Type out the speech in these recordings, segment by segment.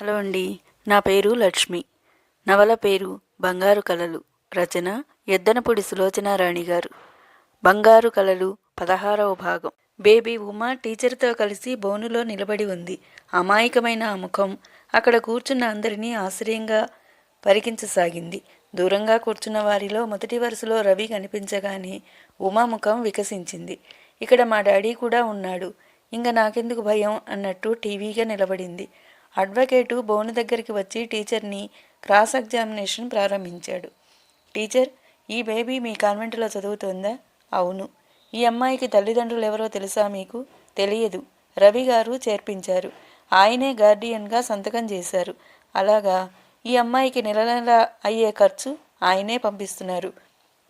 Hello అండి నా పేరు లక్ష్మి. నవల పేరు బంగారు కలలు. రచన ఎద్దనపూడి సులోచనారాణి గారు. బంగారు కలలు పదహారవ భాగం. బేబీ ఉమా టీచర్తో కలిసి బోనులో నిలబడి ఉంది. అమాయకమైన ఆ ముఖం అక్కడ కూర్చున్న అందరినీ ఆశ్చర్యంగా పరికించసాగింది. దూరంగా కూర్చున్న వారిలో మొదటి వరుసలో రవి కనిపించగానే ఉమా ముఖం వికసించింది. ఇక్కడ మా డాడీ కూడా ఉన్నాడు. ఇంక నాకెందుకు భయం? అన్నట్టు టీవీగా నిలబడింది. అడ్వకేటు బోను దగ్గరికి వచ్చి టీచర్ని క్రాస్ ఎగ్జామినేషన్ ప్రారంభించాడు. టీచర్ ఈ బేబీ మీ కాన్వెంట్లో చదువుతోందా? అవును. ఈ అమ్మాయికి తల్లిదండ్రులు ఎవరో తెలుసా మీకు? తెలియదు. రవి గారు చేర్పించారు. ఆయనే గార్డియన్గా సంతకం చేశారు. అలాగా ఈ అమ్మాయికి నెల నెల అయ్యే ఖర్చు ఆయనే పంపిస్తున్నారు.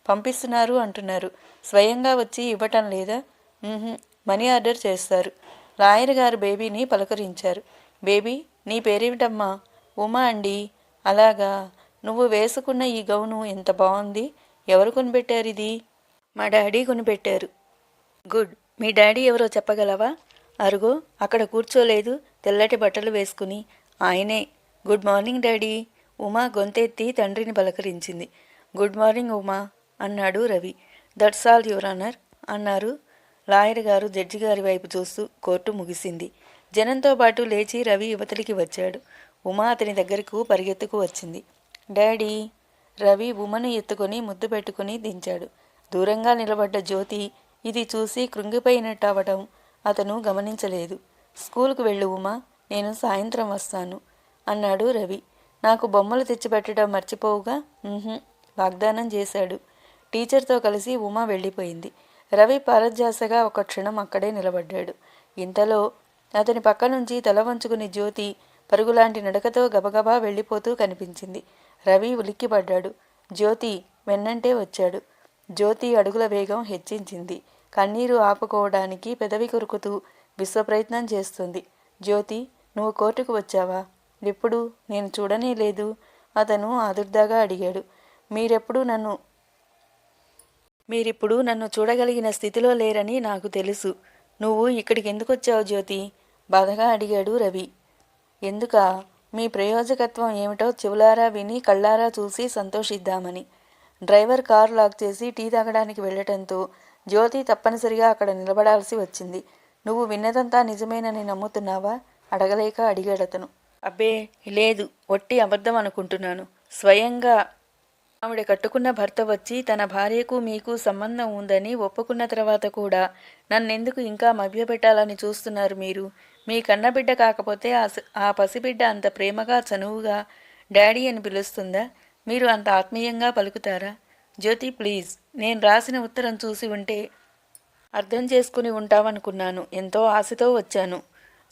పంపిస్తున్నారు అంటున్నారు. స్వయంగా వచ్చి ఇవ్వటం లేదా? మనీ ఆర్డర్ చేస్తారు. లాయర్ గారు బేబీని పలకరించారు. బేబీ నీ పేరేమిటమ్మా? ఉమా అండి. అలాగా? నువ్వు వేసుకున్న ఈ గౌను ఎంత బాగుంది ఎవరు కొనిపెట్టారు ఇది? మా డాడీ కొనిపెట్టారు. గుడ్. మీ డాడీ ఎవరో చెప్పగలవా? అరుగో. అక్కడ కూర్చోలేదు. తెల్లటి బట్టలు వేసుకుని. ఆయనే. Good morning daddy. ఉమా గొంతెత్తి తండ్రిని పలకరించింది. గుడ్ మార్నింగ్ ఉమా అన్నాడు Ravi. That's all your honour అన్నారు. లాయర్ గారు జడ్జి గారి వైపు చూస్తూ కోర్టు ముగిసింది. జనంతో పాటు లేచి రవి యువతలికి వచ్చాడు. ఉమా అతని దగ్గరకు పరిగెత్తుకు వచ్చింది. డాడీ రవి ఉమను ఎత్తుకొని ముద్దు పెట్టుకుని దించాడు. దూరంగా నిలబడ్డ జ్యోతి ఇది చూసి కృంగిపోయినట్టు అవటం అతను గమనించలేదు. స్కూల్కు వెళ్ళు ఉమా నేను సాయంత్రం వస్తాను అన్నాడు రవి. నాకు బొమ్మలు తెచ్చిపెట్టడం మర్చిపోవుగా? వాగ్దానం చేశాడు. టీచర్తో కలిసి ఉమా వెళ్ళిపోయింది. రవి పరధ్యాసగా ఒక క్షణం అక్కడే నిలబడ్డాడు. ఇంతలో అతని పక్క నుంచి తల వంచుకుని జ్యోతి పరుగులాంటి నడకతో గబగబా వెళ్ళిపోతూ కనిపించింది. రవి ఉలిక్కిపడ్డాడు. జ్యోతి వెన్నంటే వచ్చాడు. జ్యోతి అడుగుల వేగం హెచ్చించింది. కన్నీరు ఆపుకోవడానికి పెదవి కొరుకుతూ విశ్వప్రయత్నం చేస్తుంది. జ్యోతి నువ్వు కోర్టుకు వచ్చావా? ఎప్పుడు? నేను చూడనే లేదు. అతను ఆదుర్దాగా అడిగాడు. మీరెప్పుడు నన్ను మీరిప్పుడు నన్ను చూడగలిగిన స్థితిలో లేరని నాకు తెలుసు. నువ్వు ఇక్కడికి ఎందుకు వచ్చావు జ్యోతి? బాధగా అడిగాడు రవి. ఎందుక? మీ ప్రయోజకత్వం ఏమిటో చెవులారా విని కళ్ళారా చూసి సంతోషిద్దామని. డ్రైవర్ కారు లాక్ చేసి టీ తాగడానికి వెళ్ళటంతో జ్యోతి తప్పనిసరిగా అక్కడ నిలబడాల్సి వచ్చింది. నువ్వు విన్నదంతా నిజమేనని నమ్ముతున్నావా? అడగలేక అడిగాడతను. అబ్బే లేదు. ఒట్టి అబద్ధం అనుకుంటున్నాను. స్వయంగా ఆవిడ కట్టుకున్న భర్త వచ్చి తన భార్యకు మీకు సంబంధం ఉందని ఒప్పుకున్న తర్వాత కూడా నన్నెందుకు ఇంకా మభ్యపెట్టాలని చూస్తున్నారు మీరు? మీ కన్నబిడ్డ కాకపోతే ఆ పసిబిడ్డ అంత ప్రేమగా చనువుగా డాడీ అని పిలుస్తుందా? మీరు అంత ఆత్మీయంగా పలుకుతారా? జ్యోతి ప్లీజ్ నేను రాసిన ఉత్తరం చూసి ఉంటే అర్థం చేసుకుని ఉంటావనుకున్నాను. ఎంతో ఆశతో వచ్చాను.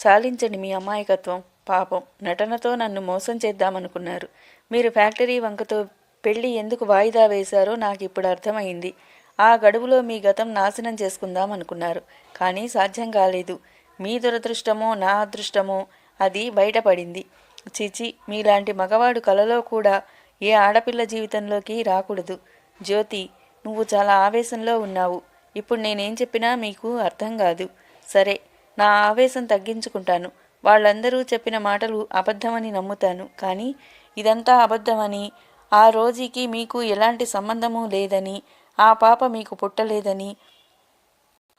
చాలించండి మీ అమాయకత్వం. పాపం నటనతో నన్ను మోసం చేద్దామనుకున్నారు. మీరు ఫ్యాక్టరీ వంకతో పెళ్ళి ఎందుకు వాయిదా వేశారో నాకు ఇప్పుడు అర్థమైంది. ఆ గడువులో మీ గతం నాశనం చేసుకుందాం అనుకున్నారు. కానీ సాధ్యం కాలేదు. మీ దురదృష్టమో నా అదృష్టమో అది బయటపడింది. చిచి మీలాంటి మగవాడు కలలో కూడా ఏ ఆడపిల్ల జీవితంలోకి రాకూడదు. జ్యోతి నువ్వు చాలా ఆవేశంలో ఉన్నావు. ఇప్పుడు నేనేం చెప్పినా మీకు అర్థం కాదు. సరే నా ఆవేశం తగ్గించుకుంటాను. వాళ్ళందరూ చెప్పిన మాటలు అబద్ధమని నమ్ముతాను. కానీ ఇదంతా అబద్ధమని ఆ రోజుకి మీకు ఎలాంటి సంబంధము లేదని ఆ పాప మీకు పుట్టలేదని.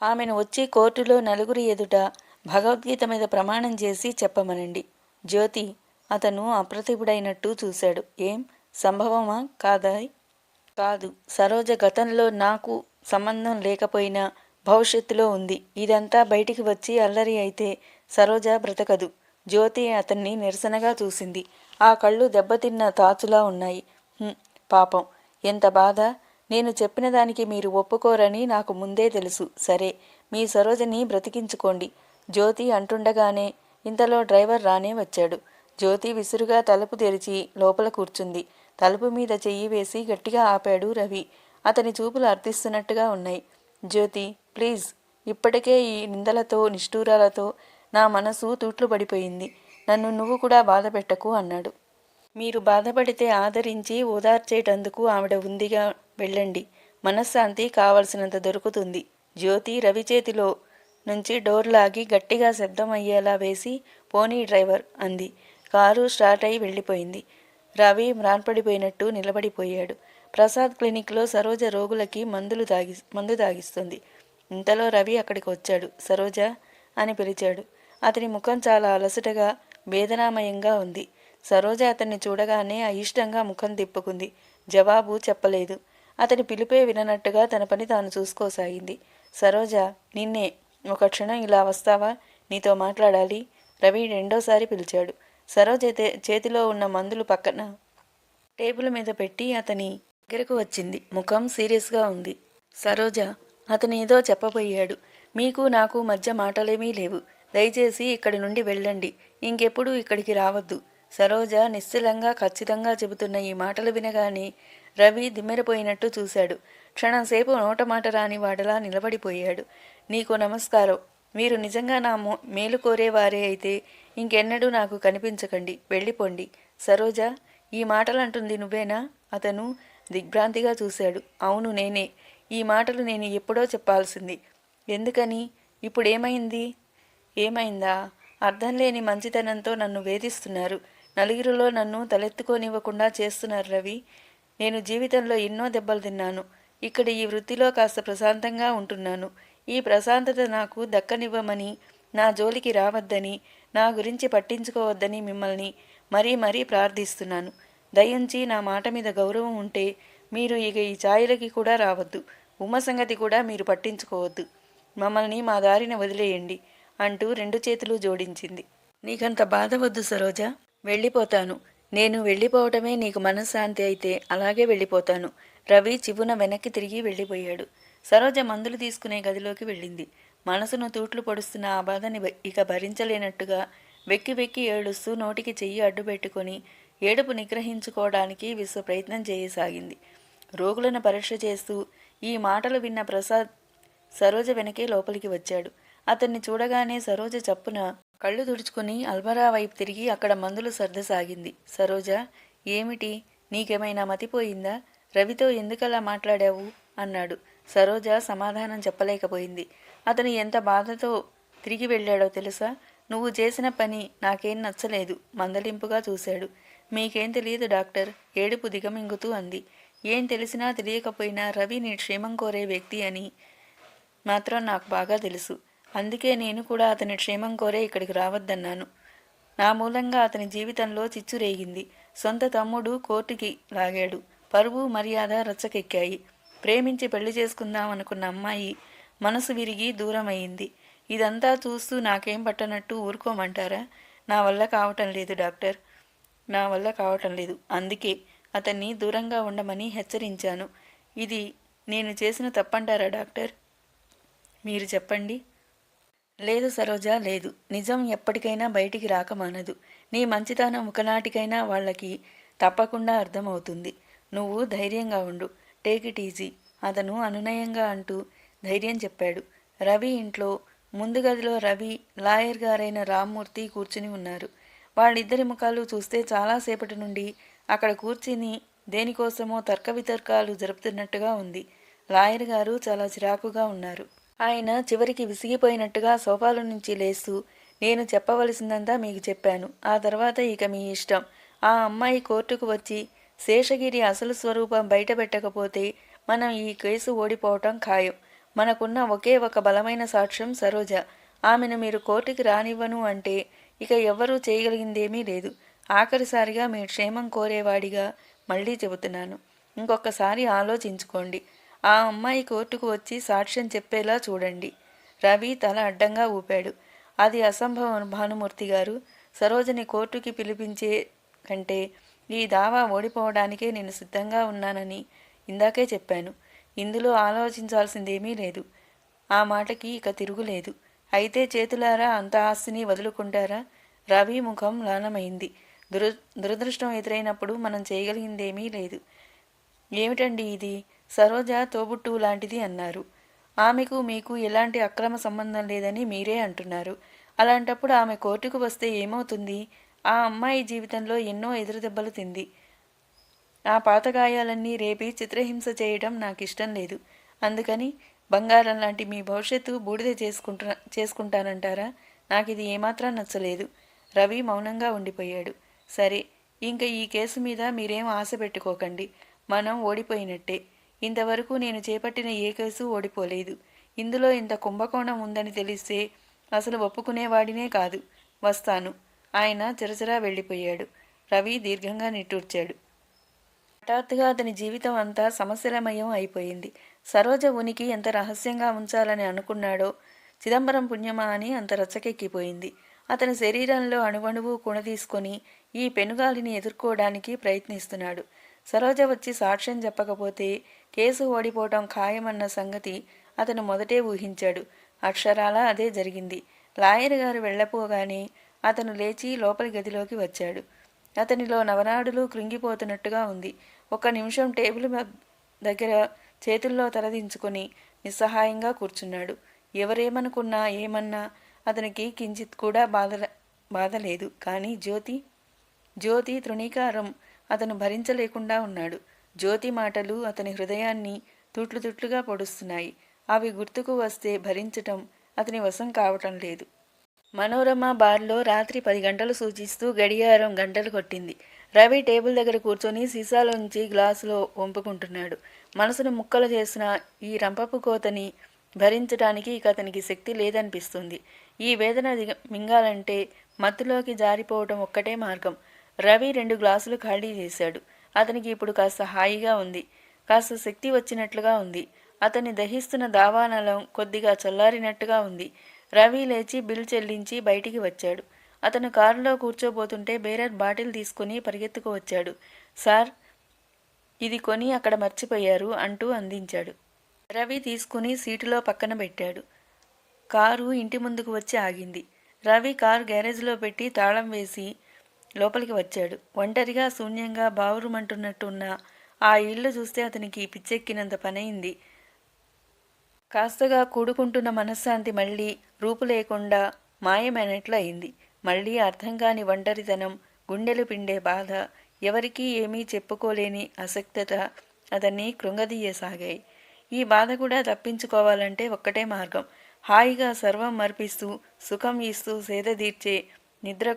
ఆమెను వచ్చి కోర్టులో నలుగురి ఎదుట భగవద్గీత మీద ప్రమాణం చేసి చెప్పమనండి. జ్యోతి అతను అప్రతిభుడైనట్టు చూశాడు. ఏం? సంభవమా? కాదా? కాదు. సరోజ గతంలో నాకు సంబంధం లేకపోయినా భవిష్యత్తులో ఉంది. ఇదంతా బయటికి వచ్చి అల్లరి అయితే సరోజ బ్రతకదు. జ్యోతి అతన్ని నిరసనగా చూసింది. ఆ కళ్ళు దెబ్బతిన్న తాచులా ఉన్నాయి. పాపం. ఎంత బాధ? నేను చెప్పిన దానికి మీరు ఒప్పుకోరని నాకు ముందే తెలుసు. సరే మీ సరోజని బ్రతికించుకోండి. జ్యోతి అంటుండగానే ఇంతలో డ్రైవర్ రానే వచ్చాడు. జ్యోతి విసురుగా తలుపు తెరిచి లోపల కూర్చుంది. తలుపు మీద చెయ్యి వేసి గట్టిగా ఆపాడు రవి. అతని చూపులు అర్థిస్తున్నట్టుగా ఉన్నాయి. జ్యోతి ప్లీజ్ ఇప్పటికే ఈ నిందలతో నిష్ఠూరాలతో నా మనసు తూట్లు పడిపోయింది. నన్ను నువ్వు కూడా బాధ పెట్టకు అన్నాడు. మీరు బాధపడితే ఆదరించి ఓదార్చేటందుకు ఆవిడ ఉందిగా వెళ్ళండి. మనశ్శాంతి కావలసినంత దొరుకుతుంది. జ్యోతి రవి చేతిలో నుంచి డోర్ లాగి గట్టిగా శబ్దం అయ్యేలా వేసి పోనీ డ్రైవర్ అంది. కారు స్టార్ట్ అయి వెళ్ళిపోయింది. రవి మ్రాన్పడిపోయినట్టు నిలబడిపోయాడు. ప్రసాద్ క్లినిక్లో సరోజ రోగులకి మందులు తాగి మందు తాగిస్తుంది. ఇంతలో రవి అక్కడికి వచ్చాడు. సరోజ అని పిలిచాడు. అతని ముఖం చాలా అలసటగా వేదనామయంగా ఉంది. సరోజ అతన్ని చూడగానే అయిష్టంగా ముఖం తిప్పుకుంది. జవాబు చెప్పలేదు. అతని పిలిపే విననట్టుగా తన పని తాను చూసుకోసాగింది. సరోజ నిన్నే ఒక క్షణం ఇలా వస్తావా? నీతో మాట్లాడాలి. రవి రెండోసారి పిలిచాడు. సరోజ చేతిలో ఉన్న మందులు పక్కన టేబుల్ మీద పెట్టి అతని దగ్గరకు వచ్చింది. ముఖం సీరియస్గా ఉంది. సరోజ అతను ఏదో చెప్పబోయాడు. మీకు నాకు మధ్య మాటలేమీ లేవు. దయచేసి ఇక్కడి నుండి వెళ్ళండి. ఇంకెప్పుడు ఇక్కడికి రావద్దు. సరోజ నిశ్చలంగా ఖచ్చితంగా చెబుతున్న ఈ మాటలు వినగానే రవి దిమ్మెరపోయినట్టు చూశాడు. క్షణంసేపు నోట మాట రాని వాడలా నిలబడిపోయాడు. నీకు నమస్కారం. మీరు నిజంగా నా మేలు కోరేవారే అయితే ఇంకెన్నడూ నాకు కనిపించకండి. వెళ్ళిపోండి. సరోజ ఈ మాటలంటుంది నువ్వేనా? అతను దిగ్భ్రాంతిగా చూశాడు. అవును నేనే. ఈ మాటలు నేను ఎప్పుడో చెప్పాల్సింది. ఎందుకని? ఇప్పుడేమైంది? ఏమైందా? అర్థం లేని మంచితనంతో నన్ను వేధిస్తున్నారు. నలుగురిలో నన్ను తలెత్తుకోనివ్వకుండా చేస్తున్నారు రవి. నేను జీవితంలో ఎన్నో దెబ్బలు తిన్నాను. ఇక్కడ ఈ వృత్తిలో కాస్త ప్రశాంతంగా ఉంటున్నాను. ఈ ప్రశాంతత నాకు దక్కనివ్వమని నా జోలికి రావద్దని నా గురించి పట్టించుకోవద్దని మిమ్మల్ని మరీ మరీ ప్రార్థిస్తున్నాను. దయించి నా మాట మీద గౌరవం ఉంటే మీరు ఇక ఈ ఛాయలకి కూడా రావద్దు. ఉమ్మ సంగతి కూడా మీరు పట్టించుకోవద్దు. మమ్మల్ని మా దారిన వదిలేయండి అంటూ రెండు చేతులు జోడించింది. నీకంత బాధ వద్దు సరోజా. వెళ్ళిపోతాను. నేను వెళ్ళిపోవటమే నీకు మనశ్శాంతి అయితే అలాగే వెళ్ళిపోతాను. రవి చివున వెనక్కి తిరిగి వెళ్ళిపోయాడు. సరోజ మందులు తీసుకునే గదిలోకి వెళ్ళింది. మనసును తూట్లు పొడుస్తున్న ఆ బాధని భ- ఇక భరించలేనట్టుగా వెక్కి వెక్కి ఏడుస్తూ నోటికి చెయ్యి అడ్డుపెట్టుకొని ఏడుపు నిగ్రహించుకోవడానికి విశ్వ ప్రయత్నం చేయసాగింది. రోగులను పరీక్ష చేస్తూ ఈ మాటలు విన్న ప్రసాద్ సరోజ వెనకే లోపలికి వచ్చాడు. అతన్ని చూడగానే సరోజ చప్పున కళ్ళు తుడుచుకుని అల్బరా వైపు తిరిగి అక్కడ మందులు సర్దసాగింది. సరోజ ఏమిటి? నీకేమైనా మతిపోయిందా? రవితో ఎందుకలా మాట్లాడావు? అన్నాడు. సరోజ సమాధానం చెప్పలేకపోయింది. అతను ఎంత బాధతో తిరిగి వెళ్ళాడో తెలుసా? నువ్వు చేసిన పని నాకేం నచ్చలేదు. మందలింపుగా చూశాడు. మీకేం తెలియదు డాక్టర్? ఏడుపు దిగమింగుతూ అంది. ఏం తెలిసినా తెలియకపోయినా రవి నీ క్షేమం కోరే వ్యక్తి అని మాత్రం నాకు బాగా తెలుసు. అందుకే నేను కూడా అతని క్షేమం కోరే ఇక్కడికి రావద్దన్నాను. నా మూలంగా అతని జీవితంలో చిచ్చు రేగింది. సొంత తమ్ముడు కోర్టుకి లాగాడు. పరువు మర్యాద రచ్చకెక్కాయి. ప్రేమించి పెళ్ళి చేసుకుందాం అనుకున్న అమ్మాయి మనసు విరిగి దూరం అయింది ఇదంతా చూస్తూ నాకేం పట్టనట్టు ఊరుకోమంటారా? నా వల్ల కావటం లేదు డాక్టర్. నా వల్ల కావటం లేదు. అందుకే అతన్ని దూరంగా ఉండమని హెచ్చరించాను. ఇది నేను చేసిన తప్పంటారా డాక్టర్? మీరు చెప్పండి. లేదు సరోజ లేదు. నిజం ఎప్పటికైనా బయటికి రాకమానదు నీ మంచితనం ఒకనాటికైనా వాళ్ళకి తప్పకుండా అర్థమవుతుంది. నువ్వు ధైర్యంగా ఉండు. Take it easy. అతను అనునయంగా అంటూ ధైర్యం చెప్పాడు. రవి ఇంట్లో ముందు గదిలో రవి లాయర్ గారైన రామ్మూర్తి కూర్చుని ఉన్నారు. వాళ్ళిద్దరి ముఖాలు చూస్తే చాలాసేపటి నుండి అక్కడ కూర్చుని దేనికోసమో తర్క వితర్కాలు జరుపుతున్నట్టుగా ఉంది. లాయర్ గారు చాలా చిరాకుగా ఉన్నారు. ఆయన చివరికి విసిగిపోయినట్టుగా సోఫాల నుంచి లేస్తూ నేను చెప్పవలసిందంతా మీకు చెప్పాను. ఆ తర్వాత ఇక మీ ఇష్టం. ఆ అమ్మాయి కోర్టుకు వచ్చి శేషగిరి అసలు స్వరూపం బయటపెట్టకపోతే మనం ఈ కేసు ఓడిపోవటం ఖాయం. మనకున్న ఒకే ఒక బలమైన సాక్ష్యం సరోజ. ఆమెను మీరు కోర్టుకి రానివ్వను అంటే ఇక ఎవ్వరూ చేయగలిగిందేమీ లేదు. ఆఖరిసారిగా మీ క్షేమం కోరేవాడిగా మళ్ళీ చెబుతున్నాను. ఇంకొకసారి ఆలోచించుకోండి. ఆ అమ్మాయి కోర్టుకు వచ్చి సాక్ష్యం చెప్పేలా చూడండి. రవి తల అడ్డంగా ఊపాడు. అది అసంభవం భానుమూర్తి గారు. సరోజని కోర్టుకి పిలిపించే కంటే ఈ దావా ఓడిపోవడానికే నేను సిద్ధంగా ఉన్నానని ఇందాకే చెప్పాను. ఇందులో ఆలోచించాల్సిందేమీ లేదు. ఆ మాటకి ఇక తిరుగులేదు. అయితే చేతులారా అంత ఆస్తిని వదులుకుంటారా? రవి ముఖం లానమైంది దుర దురదృష్టం ఎదురైనప్పుడు మనం చేయగలిగిందేమీ లేదు. ఏమిటండి ఇది? సరోజ తోబుట్టువు లాంటిది అన్నారు. ఆమెకు మీకు ఎలాంటి అక్రమ సంబంధం లేదని మీరే అంటున్నారు. అలాంటప్పుడు ఆమె కోర్టుకు వస్తే ఏమవుతుంది? ఆ అమ్మాయి జీవితంలో ఎన్నో ఎదురుదెబ్బలు తింది. ఆ పాతగాయాలన్నీ రేపి చిత్రహింస చేయడం నాకు ఇష్టం లేదు. అందుకని బంగారం లాంటి మీ భవిష్యత్తు బూడిద చేసుకుంటున్నా చేసుకుంటానంటారా? నాకు ఇది ఏమాత్రం నచ్చలేదు. రవి మౌనంగా ఉండిపోయాడు. సరే ఇంకా ఈ కేసు మీద మీరేం ఆశ పెట్టుకోకండి. మనం ఓడిపోయినట్టే. ఇంతవరకు నేను చేపట్టిన ఏ కేసు ఓడిపోలేదు. ఇందులో ఇంత కుంభకోణం ఉందని తెలిస్తే అసలు ఒప్పుకునేవాడినే కాదు. వస్తాను. ఆయన చిరచిరా వెళ్ళిపోయాడు. రవి దీర్ఘంగా నిట్టూర్చాడు. హఠాత్తుగా అతని జీవితం అంతా సమస్యలమయం అయిపోయింది. సరోజ ఉనికి ఎంత రహస్యంగా ఉంచాలని అనుకున్నాడో చిదంబరం పుణ్యమా అని అంత రచ్చకెక్కిపోయింది. అతని శరీరంలో అణువణువు తీసుకొని ఈ పెనుగాలిని ఎదుర్కోవడానికి ప్రయత్నిస్తున్నాడు. సరోజ వచ్చి సాక్ష్యం చెప్పకపోతే కేసు ఓడిపోవటం ఖాయమన్న సంగతి అతను మొదటే ఊహించాడు. అక్షరాల అదే జరిగింది. లాయర్ గారు వెళ్ళపోగానే అతను లేచి లోపలి గదిలోకి వచ్చాడు. అతనిలో నవనాడులు కృంగిపోతున్నట్టుగా ఉంది. ఒక నిమిషం టేబుల్ దగ్గర చేతుల్లో తలదించుకొని నిస్సహాయంగా కూర్చున్నాడు. ఎవరేమనుకున్నా ఏమన్నా అతనికి కించిత్ కూడా బాధ బాధ లేదు కానీ జ్యోతి జ్యోతి తృణీకారం అతను భరించలేకుండా ఉన్నాడు. జ్యోతి మాటలు అతని హృదయాన్ని తుట్లు తుట్లుగా పొడుస్తున్నాయి. అవి గుర్తుకు వస్తే భరించటం అతని వశం కావటం లేదు. మనోరమ బార్లో రాత్రి పది గంటలు సూచిస్తూ గడియారం గంటలు కొట్టింది. రవి టేబుల్ దగ్గర కూర్చొని సీసాలోంచి గ్లాసులో వంపుకుంటున్నాడు. మనసును ముక్కలు చేసిన ఈ రంపపు కోతని భరించడానికి ఇక అతనికి శక్తి లేదనిపిస్తుంది. ఈ వేదన మింగాలంటే మత్తులోకి జారిపోవటం ఒక్కటే మార్గం. రవి రెండు గ్లాసులు ఖాళీ చేశాడు. అతనికి ఇప్పుడు కాస్త హాయిగా ఉంది. కాస్త శక్తి వచ్చినట్లుగా ఉంది. అతన్ని దహిస్తున్న దావానలం కొద్దిగా చల్లారినట్టుగా ఉంది. రవి లేచి బిల్ చెల్లించి బయటికి వచ్చాడు. అతను కారులో కూర్చోబోతుంటే బేరర్ బాటిల్ తీసుకుని పరిగెత్తుకు వచ్చాడు. సార్ ఇది కొని అక్కడ మర్చిపోయారు అంటూ అందించాడు. రవి తీసుకుని సీటులో పక్కన పెట్టాడు. కారు ఇంటి ముందుకు వచ్చి ఆగింది. రవి కారు గ్యారేజ్లో పెట్టి తాళం వేసి లోపలికి వచ్చాడు. ఒంటరిగా శూన్యంగా బావురుమంటున్నట్టున్న ఆ ఇల్లు చూస్తే అతనికి పిచ్చెక్కినంత పనైంది కాస్తగా కూడుకుంటున్న మనశ్శాంతి మళ్ళీ రూపు లేకుండా మాయమైనట్లు అయింది మళ్ళీ అర్థం కాని ఒంటరితనం గుండెలు పిండే బాధ ఎవరికీ ఏమీ చెప్పుకోలేని అసక్తత అతన్ని కృంగదీయసాగాయి. ఈ బాధ కూడా తప్పించుకోవాలంటే ఒక్కటే మార్గం. హాయిగా సర్వం మర్పిస్తూ సుఖం ఇస్తూ సేద తీర్చే నిద్ర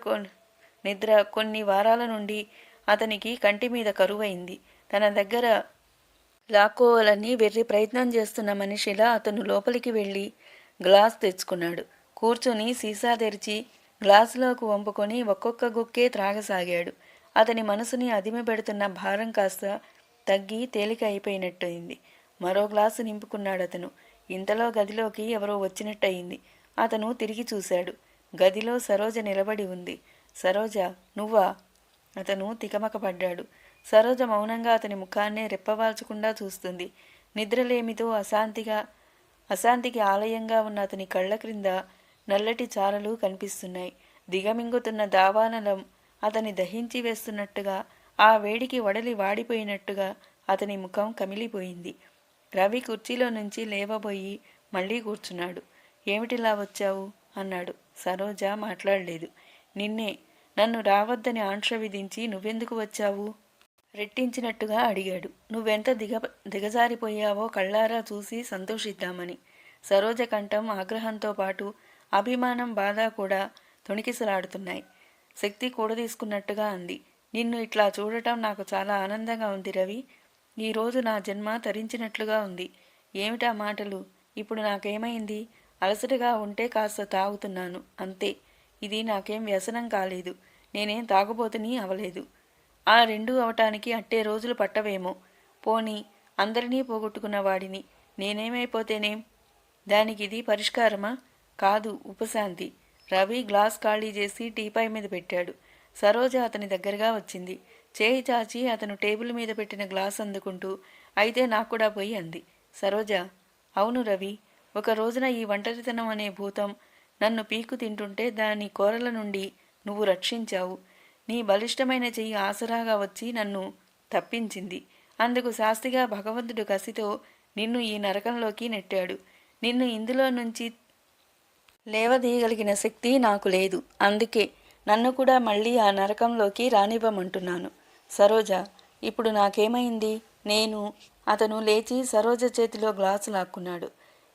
నిద్ర కొన్ని వారాల నుండి అతనికి కంటి మీద కరువైంది. తన దగ్గర లాక్కోవాలని వెర్రి ప్రయత్నం చేస్తున్న మనిషిలా అతను లోపలికి వెళ్ళి గ్లాస్ తెచ్చుకున్నాడు. కూర్చుని సీసా తెరిచి గ్లాసులోకి వంపుకొని ఒక్కొక్క గుక్కే త్రాగసాగాడు. అతని మనసుని అదిమి పెడుతున్న భారం కాస్త తగ్గి తేలిక అయిపోయినట్టయింది. మరో గ్లాసు నింపుకున్నాడు అతను. ఇంతలో గదిలోకి ఎవరో వచ్చినట్టయింది. అతను తిరిగి చూశాడు. గదిలో సరోజ నిలబడి ఉంది. సరోజ నువ్వా? అతను తికమకపడ్డాడు. సరోజ మౌనంగా అతని ముఖాన్నే రెప్పవాల్చకుండా చూస్తుంది. నిద్రలేమితో అశాంతిగా అశాంతికి ఆలయంగా ఉన్న అతని కళ్ళ క్రింద నల్లటి చారలు కనిపిస్తున్నాయి. దిగమింగుతున్న దావానలం అతని దహించి వేస్తున్నట్టుగా ఆ వేడికి వడలి వాడిపోయినట్టుగా అతని ముఖం కమిలిపోయింది. రవి కుర్చీలో నుంచి లేవబోయి మళ్ళీ కూర్చున్నాడు. ఏమిటిలా వచ్చావు? అన్నాడు. సరోజ మాట్లాడలేదు. నిన్నే. నన్ను రావద్దని ఆంక్ష విధించి నువ్వెందుకు వచ్చావు? రెట్టించినట్టుగా అడిగాడు. నువ్వెంత దిగ దిగజారిపోయావో కళ్ళారా చూసి సంతోషిద్దామని. సరోజ కంఠం ఆగ్రహంతో పాటు అభిమానం బాధ కూడా తొణికిసలాడుతున్నాయి. శక్తి కూడదీసుకున్నట్టుగా అంది. నిన్ను ఇట్లా చూడటం నాకు చాలా ఆనందంగా ఉంది రవి. ఈరోజు నా జన్మ తరించినట్లుగా ఉంది. ఏమిటా మాటలు? ఇప్పుడు నాకేమైంది? అలసటగా ఉంటే కాస్త తాగుతున్నాను. అంతే. ఇది నాకేం వ్యసనం కాలేదు. నేనేం తాగబోతుని అవలేదు. ఆ రెండు అవటానికి అట్టే రోజులు పట్టవేమో. పోని అందరినీ పోగొట్టుకున్న వాడిని నేనేమైపోతేనేం? దానికి ఇది పరిష్కారమా? కాదు ఉపశాంతి. రవి గ్లాస్ ఖాళీ చేసి టీపాయ్ మీద పెట్టాడు. సరోజ అతని దగ్గరగా వచ్చింది. చేయి చాచి అతను టేబుల్ మీద పెట్టిన గ్లాస్ అందుకుంటూ అయితే నాకు కూడా పోయి అంది. సరోజ అవును రవి. ఒక రోజున ఈ ఒంటరితనం అనే భూతం నన్ను పీకు తింటుంటే దాని కోరల నుండి నువ్వు రక్షించావు. నీ బలిష్టమైన చెయ్యి ఆసరాగా వచ్చి నన్ను తప్పించింది. అందుకు శాస్తిగా భగవంతుడు కసితో నిన్ను ఈ నరకంలోకి నెట్టాడు. నిన్ను ఇందులో నుంచి లేవదీయగలిగిన శక్తి నాకు లేదు. అందుకే నన్ను కూడా మళ్ళీ ఆ నరకంలోకి రానివ్వమంటున్నాను. సరోజ ఇప్పుడు నాకేమైంది? నేను అతను లేచి సరోజ చేతిలో గ్లాసు లాక్కున్నాడు.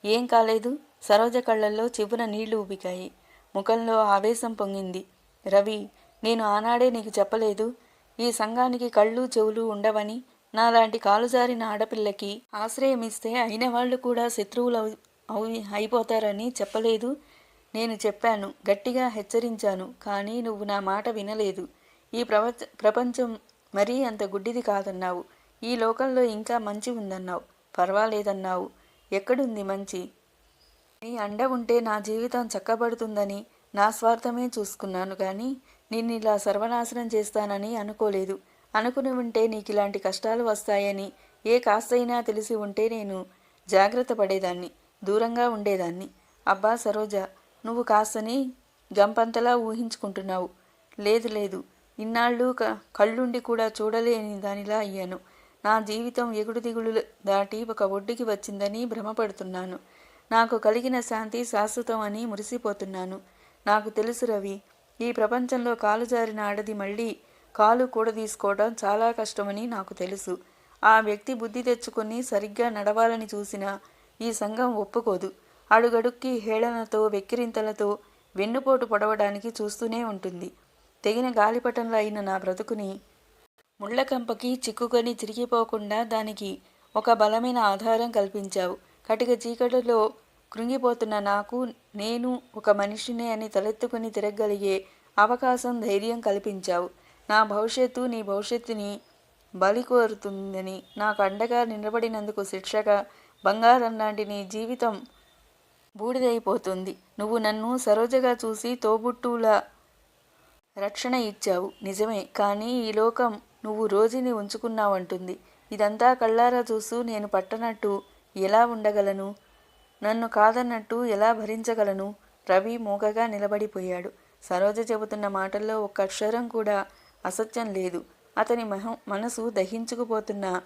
ఏం కాలేదు? సరోజ కళ్ళల్లో చివున నీళ్ళు ఉబికాయి ముఖంలో ఆవేశం పొంగింది. రవి నేను ఆనాడే నీకు చెప్పలేదు. ఈ సంఘానికి కళ్ళు చెవులు ఉండవని నాలాంటి కాలుజారిన ఆడపిల్లకి ఆశ్రయం ఇస్తే అయిన వాళ్ళు కూడా శత్రువులు అవు- అయిపోతారని చెప్పలేదు. నేను చెప్పాను గట్టిగా హెచ్చరించాను కానీ నువ్వు నా మాట వినలేదు. ఈ ప్రపంచ ప్రపంచం మరీ అంత గుడ్డిది కాదన్నావు. ఈ లోకంలో ఇంకా మంచి ఉందన్నావు. పర్వాలేదన్నావు. ఎక్కడుంది మంచి? నీ అండ ఉంటే నా జీవితం చక్కబడుతుందని నా స్వార్థమే చూసుకున్నాను కానీ నిన్ను ఇలా సర్వనాశనం చేస్తానని అనుకోలేదు. అనుకుని ఉంటే నీకు ఇలాంటి కష్టాలు వస్తాయని ఏ కాస్తైనా తెలిసి ఉంటే నేను జాగ్రత్త పడేదాన్ని దూరంగా ఉండేదాన్ని. అబ్బా సరోజ నువ్వు కాస్తని గంపంతలా ఊహించుకుంటున్నావు. లేదు లేదు. ఇన్నాళ్ళు క కళ్ళుండి కూడా చూడలేని దానిలా అయ్యాను. నా జీవితం ఎగుడు దిగుడు దాటి ఒక ఒడ్డుకి వచ్చిందని భ్రమపడుతున్నాను. నాకు కలిగిన శాంతి శాశ్వతం అని మురిసిపోతున్నాను. నాకు తెలుసు రవి ఈ ప్రపంచంలో కాలు జారిన ఆడది మళ్ళీ కాలు కూడా తీసుకోవడం చాలా కష్టమని నాకు తెలుసు. ఆ వ్యక్తి బుద్ధి తెచ్చుకొని సరిగ్గా నడవాలని చూసినా ఈ సంఘం ఒప్పుకోదు. అడుగడుక్కి హేళనతో వెక్కిరింతలతో వెన్నుపోటు పొడవడానికి చూస్తూనే ఉంటుంది. తెగిన గాలిపటంలో అయిన నా బ్రతుకుని ముళ్ళకంపకి చిక్కుకొని చిరిగిపోకుండా దానికి ఒక బలమైన ఆధారం కల్పించావు. కటిక చీకటిలో కృంగిపోతున్న నాకు నేను ఒక మనిషినే అని తలెత్తుకుని తిరగలిగే అవకాశం ధైర్యం కల్పించావు. నా భవిష్యత్తు నీ భవిష్యత్తుని బలి కోరుతుందని నాకు అండగా నిలబడినందుకు శిక్షగా బంగారం లాంటి నీ జీవితం బూడిదైపోతుంది. నువ్వు నన్ను సరోజగా చూసి తోబుట్టులా రక్షణ ఇచ్చావు. నిజమే కానీ ఈ లోకం నువ్వు రోజుని ఉంచుకున్నావంటుంది. ఇదంతా కళ్ళారా చూస్తూ నేను పట్టనట్టు ఎలా ఉండగలను? నన్ను కాదన్నట్టు ఎలా భరించగలను? రవి మూగగా నిలబడిపోయాడు. సరోజ చెబుతున్న మాటల్లో ఒక్క అక్షరం కూడా అసత్యం లేదు. అతని మహం మనసు దహించుకుపోతున్న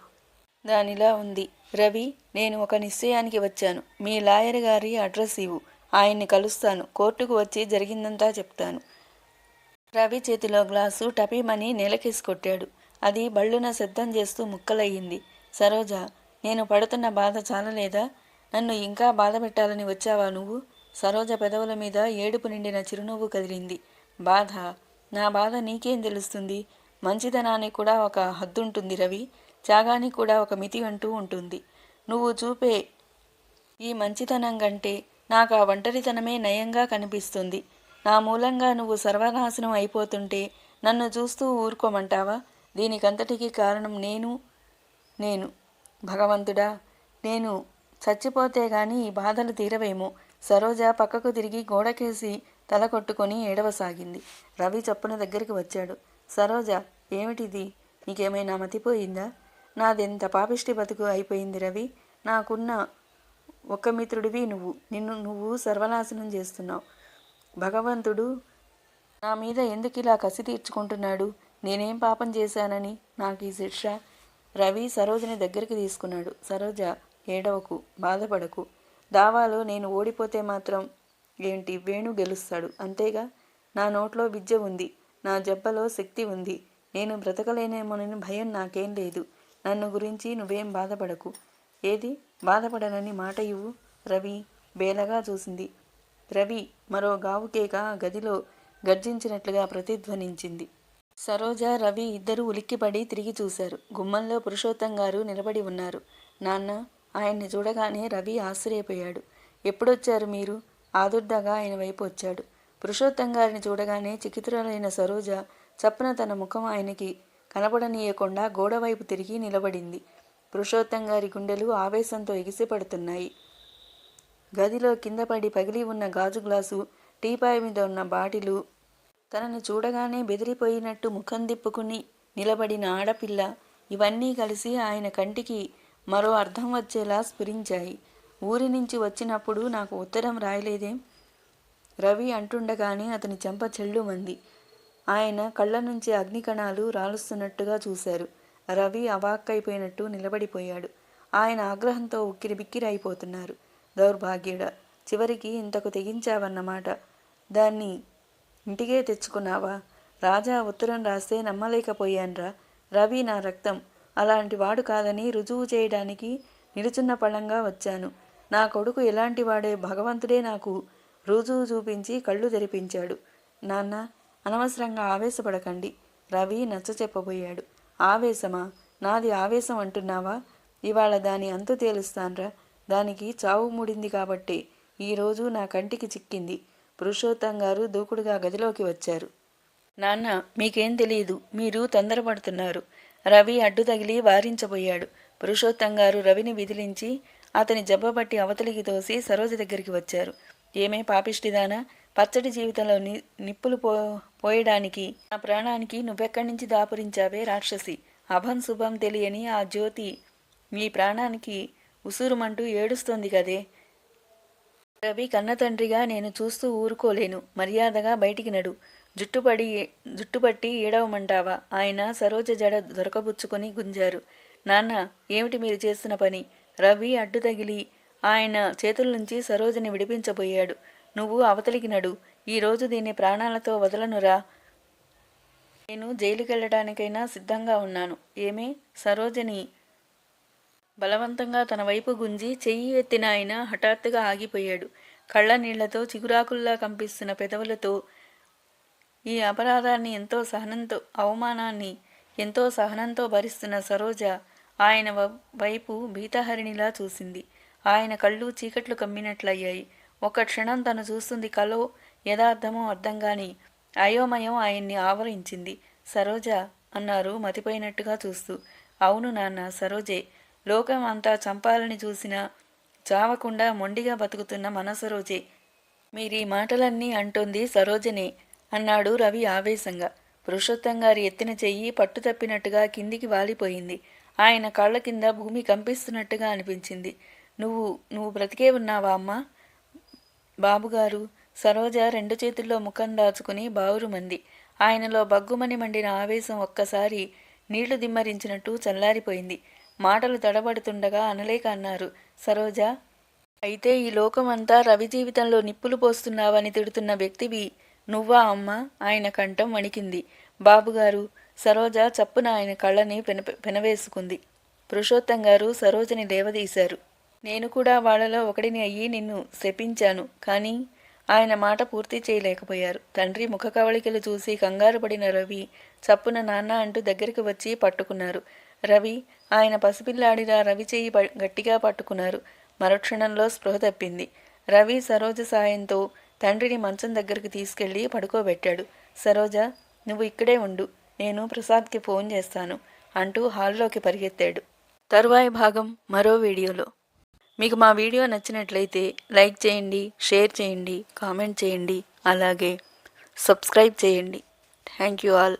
దానిలా ఉంది. రవి నేను ఒక నిశ్చయానికి వచ్చాను. మీ లాయర్ గారి అడ్రస్ ఇవ్వు. ఆయన్ని కలుస్తాను. కోర్టుకు వచ్చి జరిగిందంతా చెప్తాను. రవి చేతిలో గ్లాసు టపీమని నేలకేసి కొట్టాడు. అది బళ్ళున శబ్దం చేస్తూ ముక్కలయ్యింది. సరోజ నేను పడుతున్న బాధ చాలలేదా? నన్ను ఇంకా బాధ పెట్టాలని వచ్చావా నువ్వు? సరోజ పెదవుల మీద ఏడుపు నిండిన చిరునవ్వు కదిలింది. బాధ? నా బాధ నీకేం తెలుస్తుంది? మంచిదనానికి కూడా ఒక హద్దుంటుంది రవి. త్యాగానికి కూడా ఒక మితి అంటూ ఉంటుంది. నువ్వు చూపే ఈ మంచితనం కంటే నాకు ఆ ఒంటరితనమే నయంగా కనిపిస్తుంది. నా మూలంగా నువ్వు సర్వనాశనం అయిపోతుంటే నన్ను చూస్తూ ఊరుకోమంటావా? దీనికంతటికీ కారణం నేను నేను. భగవంతుడా నేను చచ్చిపోతే గాని ఈ బాధలు తీరవేమో. సరోజ పక్కకు తిరిగి గోడకేసి తల కొట్టుకొని ఏడవసాగింది. రవి చప్పున దగ్గరికి వచ్చాడు. సరోజ ఏమిటిది? నీకేమైనా మతిపోయిందా? నాదెంత పాపిష్టి బతుకు అయిపోయింది రవి. నాకున్న ఒక్క మిత్రుడివి నువ్వు. నిన్ను నువ్వు సర్వనాశనం చేస్తున్నావు. భగవంతుడు నా మీద ఎందుకు ఇలా కసి తీర్చుకుంటున్నాడు? నేనేం పాపం చేశానని? నాకు ఈ శిక్ష? రవి సరోజని దగ్గరికి తీసుకున్నాడు. సరోజ ఏడవకు బాధపడకు. దావాలో నేను ఓడిపోతే మాత్రం ఏంటి వేణు గెలుస్తాడు. అంతేగా? నా నోట్లో విద్య ఉంది. నా జబ్బలో శక్తి ఉంది. నేను బ్రతకలేనేమోనని భయం నాకేం లేదు. నన్ను గురించి నువ్వేం బాధపడకు. ఏది? బాధపడనని మాట ఇవ్వు. రవి బేలగా చూసింది. రవి మరో గావుకేక గదిలో గర్జించినట్లుగా ప్రతిధ్వనించింది. సరోజ రవి ఇద్దరూ ఉలిక్కిపడి తిరిగి చూశారు. గుమ్మంలో పురుషోత్తం గారు నిలబడి ఉన్నారు. నాన్న ఆయన్ని చూడగానే రవి ఆశ్చర్యపోయాడు. ఎప్పుడొచ్చారు మీరు? ఆదుర్దాగా ఆయన వైపు వచ్చాడు. పురుషోత్తం గారిని చూడగానే చికితురాలైన సరోజ చప్పున తన ముఖం ఆయనకి కనపడనీయకుండా గోడవైపు తిరిగి నిలబడింది. పురుషోత్తం గారి గుండెలు ఆవేశంతో ఎగిసిపడుతున్నాయి. గదిలో కింద పడి పగిలి ఉన్న గాజు గ్లాసు టీపాయ్ మీద ఉన్న బాటిలు తనను చూడగానే బెదిరిపోయినట్టు ముఖం దిప్పుకుని నిలబడిన ఆడపిల్ల. ఇవన్నీ కలిసి ఆయన కంటికి మరో అర్థం వచ్చేలా స్ఫురించాయి. ఊరి నుంచి వచ్చినప్పుడు నాకు ఉత్తరం రాయలేదేం? రవి అంటుండగానే అతని చెంప చెల్లుమంది ఆయన కళ్ళ నుంచి అగ్నికణాలు రాలుస్తున్నట్టుగా చూశారు. రవి అవాక్కైపోయినట్టు నిలబడిపోయాడు. ఆయన ఆగ్రహంతో ఉక్కిరి బిక్కిరి అయిపోతున్నారు దౌర్భాగ్యుడ చివరికి ఇంతకు తెగించావన్నమాట. దాన్ని ఇంటికే తెచ్చుకున్నావా? రాజా ఉత్తరం రాస్తే నమ్మలేకపోయాన్రా. రవి నా రక్తం. అలాంటి వాడు కాదని రుజువు చేయడానికి నిలుచున్న పళ్ళంగా వచ్చాను. నా కొడుకు ఎలాంటి వాడే భగవంతుడే నాకు. రుజువు చూపించి కళ్ళు తెరిపించాడు. నాన్న అనవసరంగా ఆవేశపడకండి. రవి నచ్చ చెప్పబోయాడు. ఆవేశమా? నాది ఆవేశం అంటున్నావా? ఇవాళ దాని అంతు తేలుస్తాన్రా. దానికి చావు మూడింది కాబట్టి. ఈరోజు నా కంటికి చిక్కింది. పురుషోత్తం గారు దూకుడుగా గదిలోకి వచ్చారు. నాన్న మీకేం తెలియదు మీరు తొందరపడుతున్నారు. రవి అడ్డు తగిలి వారించబోయాడు. పురుషోత్తం గారు రవిని విదిలించి అతని జబ్బబట్టి అవతలికి తోసి సరోజ దగ్గరికి వచ్చారు. ఏమే పాపిష్టిదానా పచ్చడి జీవితంలో ని నిప్పులు పో పోయడానికి నా ప్రాణానికి నువ్వెక్కడి నుంచి దాపురించావే రాక్షసి? అభం శుభం తెలియని ఆ జ్యోతి మీ ప్రాణానికి ఉసురుమంటూ ఏడుస్తోంది కదే. రవి కన్నతండ్రిగా నేను చూస్తూ ఊరుకోలేను. మర్యాదగా బయటికి నడు. జుట్టుపడి జుట్టుపట్టి ఏడవమంటావా? ఆయన సరోజ జడ దొరకబుచ్చుకొని గుంజారు. నాన్న ఏమిటి మీరు చేస్తున్న పని? రవి అడ్డు తగిలి ఆయన చేతుల నుంచి సరోజని విడిపించబోయాడు. నువ్వు అవతలికి నడు. ఈరోజు దీన్ని ప్రాణాలతో వదలనురా. నేను జైలుకెళ్ళడానికైనా సిద్ధంగా ఉన్నాను. ఏమే? సరోజని బలవంతంగా తన వైపు గుంజి చెయ్యి ఎత్తిన ఆయన హఠాత్తుగా ఆగిపోయాడు. కళ్ళ నీళ్ళతో చిగురాకుల్లా కంపిస్తున్న పెదవులతో ఈ అపరాధాన్ని ఎంతో సహనంతో అవమానాన్ని ఎంతో సహనంతో భరిస్తున్న సరోజ ఆయన వ- వైపు భీతహరిణిలా చూసింది. ఆయన కళ్ళు చీకట్లు కమ్మినట్లయ్యాయి. ఒక క్షణం తను చూస్తుంది కలో యథార్థమో అర్థం కాని అయోమయం ఆయన్ని ఆవరించింది. సరోజ అన్నారు మతిపోయినట్టుగా చూస్తూ. అవును నాన్న సరోజే లోకం అంతా చంపాలని చూసినా చావకుండా మొండిగా బతుకుతున్న మన సరోజే మీరీ మాటలన్నీ అంటోంది సరోజనే అన్నాడు రవి ఆవేశంగా. పురుషోత్తం గారి ఎత్తిన చెయ్యి పట్టు తప్పినట్టుగా కిందికి వాలిపోయింది. ఆయన కాళ్ళ కింద భూమి కంపిస్తున్నట్టుగా అనిపించింది. నువ్వు నువ్వు బ్రతికే ఉన్నావా అమ్మా? బాబుగారు సరోజ రెండు చేతుల్లో ముఖం దాచుకుని బావురుమంది. ఆయనలో బగ్గుమని మండిన ఆవేశం ఒక్కసారి నీళ్ళు దిమ్మరించినట్టు చల్లారిపోయింది. మాటలు తడబడుతుండగా అనలేక అన్నారు. సరోజ అయితే ఈ లోకమంతా రవి జీవితంలో నిప్పులు పోస్తున్నావని తిడుతున్న వ్యక్తివి నువ్వా అమ్మ? ఆయన కంఠం వణికింది. బాబుగారు సరోజ చప్పున ఆయన కళ్ళని పెన పెనవేసుకుంది. పురుషోత్తం గారు సరోజని దేవదీశారు నేను కూడా వాళ్ళలో ఒకడిని అయ్యి నిన్ను శపించాను కానీ ఆయన మాట పూర్తి చేయలేకపోయారు. తండ్రి ముఖ కవళికలు చూసి కంగారు పడిన రవి చప్పున నాన్న అంటూ దగ్గరికి వచ్చి పట్టుకున్నారు. రవి ఆయన పసిపిల్లాడిలా రవి చేయి ప- గట్టిగా పట్టుకున్నారు. మరుక్షణంలో స్పృహ తప్పింది. రవి సరోజ సాయంతో తండ్రిని మంచం దగ్గరికి తీసుకెళ్ళి పడుకోబెట్టాడు. సరోజ నువ్వు ఇక్కడే ఉండు. నేను ప్రసాద్కి ఫోన్ చేస్తాను అంటూ హాల్లోకి పరిగెత్తాడు. తరువాయి భాగం మరో వీడియోలో. మీకు మా వీడియో నచ్చినట్లయితే లైక్ చేయండి షేర్ చేయండి కామెంట్ చేయండి అలాగే సబ్స్క్రైబ్ చేయండి. Thank you all.